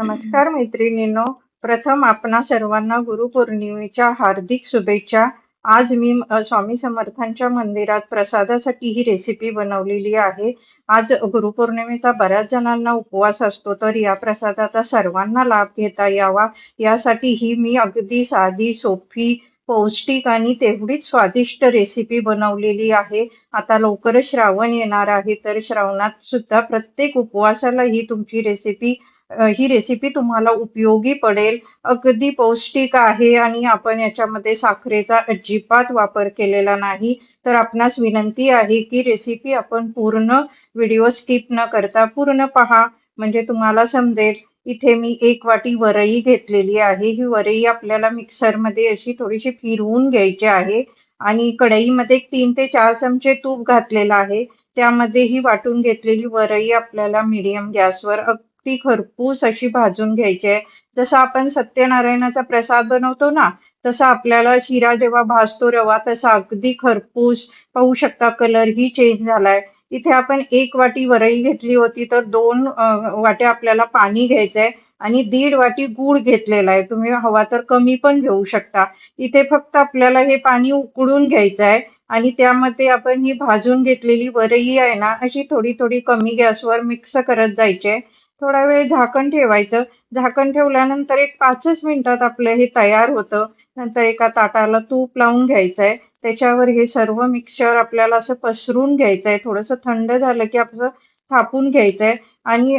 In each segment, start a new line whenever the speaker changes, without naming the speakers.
नमस्कार मैत्रिणींनो. प्रथम आपणा सर्वांना गुरुपौर्णिमेच्या हार्दिक शुभेच्छा. आज मी स्वामी समर्थांच्या मंदिरात प्रसादासाठी ही रेसिपी बनवलेली आहे. आज गुरुपौर्णिमेचा बऱ्याच जणांना उपवास असतो तर या प्रसादाचा सर्वांना लाभ घेता यावा. यासाठी ही मी अगदी साधी सोपी पौष्टिक आणि तेवढीच स्वादिष्ट रेसिपी बनवलेली आहे. आता लवकरच श्रावण येणार आहे तर श्रावणात सुद्धा प्रत्येक उपवासाला ही तुमची रेसिपी ही रेसिपी तुम्हाला उपयोगी पडेल. अगदी पौष्टिक आहे आणि आपण याच्यामध्ये साखरेचा अजिबात वापर केलेला नाही. तर आपणास विनंती आहे की रेसिपी आपण पूर्ण व्हिडिओ स्किप न करता पूर्ण पहा. म्हणजे तुम्हाला समजेल इथे मी एक वाटी वरई घेतलेली आहे. ही वरई आपल्याला मिक्सरमध्ये अशी थोडीशी फिरवून घ्यायची आहे आणि कढईमध्ये एक तीन ते चार चमचे तूप घातलेलं आहे. त्यामध्ये ही वाटून घेतलेली वरई आपल्याला मिडियम गॅसवर ती खरपूस अशी भाजून घ्यायची आहे. जसं आपण सत्यनारायणाचा प्रसाद बनवतो ना तसा आपल्याला शिरा जेव्हा भाजतो रवा तसा अगदी खरपूस पाहू शकता कलर ही चेंज झालाय. इथे आपण एक वाटी वरई घेतली होती तर दोन वाट्या आपल्याला पाणी घ्यायचंय आणि दीड वाटी गूळ घेतलेला आहे. तुम्ही हवा तर कमी पण घेऊ शकता. इथे फक्त आपल्याला हे पाणी उकळून घ्यायचं आहे आणि त्यामध्ये आपण ही भाजून घेतलेली वरई आहे ना अशी थोडी थोडी कमी गॅसवर मिक्स करत जायचे थोडा वेळ झाकण ठेवायचं. झाकण ठेवल्यानंतर एक पाचच मिनिटात आपलं हे तयार होतं. नंतर एका ताटाला तूप लावून घ्यायचंय. त्याच्यावर हे सर्व मिक्सचर आपल्याला असं पसरून घ्यायचंय. थोडंसं थंड झालं की आपलं थापून घ्यायचंय. आणि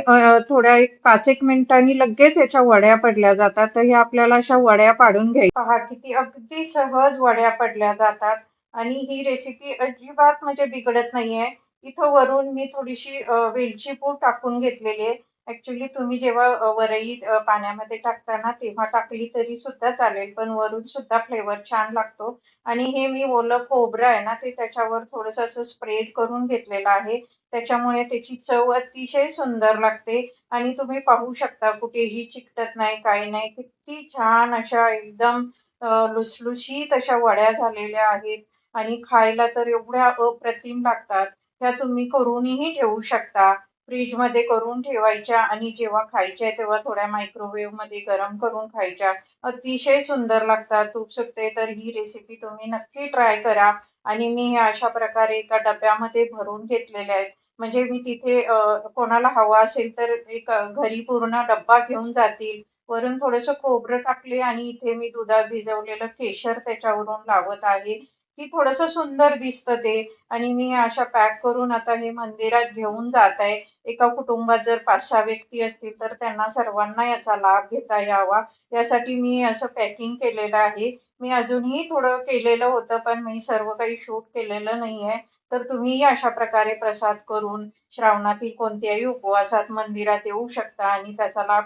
थोड्या एक पाच एक मिनिटांनी लगेच याच्या वड्या पडल्या जातात. तर ह्या आपल्याला अशा वड्या पाडून घ्यायच्या पहा किती अगदी सहज वड्या पडल्या जातात. आणि ही रेसिपी अजिबात म्हणजे बिघडत नाहीये. इथं वरून मी थोडीशी वेलची पूड टाकून घेतलेली आहे. ऍक्च्युली तुम्ही जेव्हा वरई पाण्यामध्ये टाकताना तेव्हा टाकली तरी सुद्धा चालेल पण वरून सुद्धा फ्लेवर छान लागतो. आणि हे मी ओलं खोबरं आहे ना ते त्याच्यावर थोडस असं स्प्रेड करून घेतलेलं आहे. त्याच्यामुळे त्याची चव अतिशय सुंदर लागते. आणि तुम्ही पाहू शकता कुठेही चिकटत नाही काही नाही किती छान अशा एकदम लुसलुशीत अशा वड्या झालेल्या आहेत. आणि खायला तर एवढ्या अप्रतिम लागतात. ह्या तुम्ही करूनही ठेवू शकता. फ्रीजमध्ये करून ठेवायच्या आणि जेव्हा खायच्या तेव्हा थोड्या मायक्रोवेव्हमध्ये गरम करून खायच्या. अतिशय सुंदर लागतात तूप सुटते तर ही रेसिपी तुम्ही नक्की ट्राय करा. आणि मी हे अशा प्रकारे एका डब्यामध्ये भरून घेतलेले आहेत. म्हणजे मी तिथे कोणाला हवा असेल तर एक घरी पूर्ण डब्बा घेऊन जातील. वरून थोडंसं खोबरं टाकले आणि इथे मी दुधात भिजवलेलं केशर त्याच्यावरून लावत आहे. की थोडस सुंदर दिसतं ते. आणि मी अशा पॅक करून आता हे मंदिरात घेऊन जात आहे. एका कुटुंबात जर पाच सहा व्यक्ती असतील तर त्यांना सर्वांना याचा लाभ घेता यावा. यासाठी मी असं पॅकिंग केलेलं आहे. मी अजूनही थोडं केलेलं होतं पण मी सर्व काही शूट केलेलं नाहीये. तर तुम्हीही अशा प्रकारे प्रसाद करून श्रावणातील कोणत्याही उपवासात मंदिरात येऊ शकता आणि त्याचा लाभ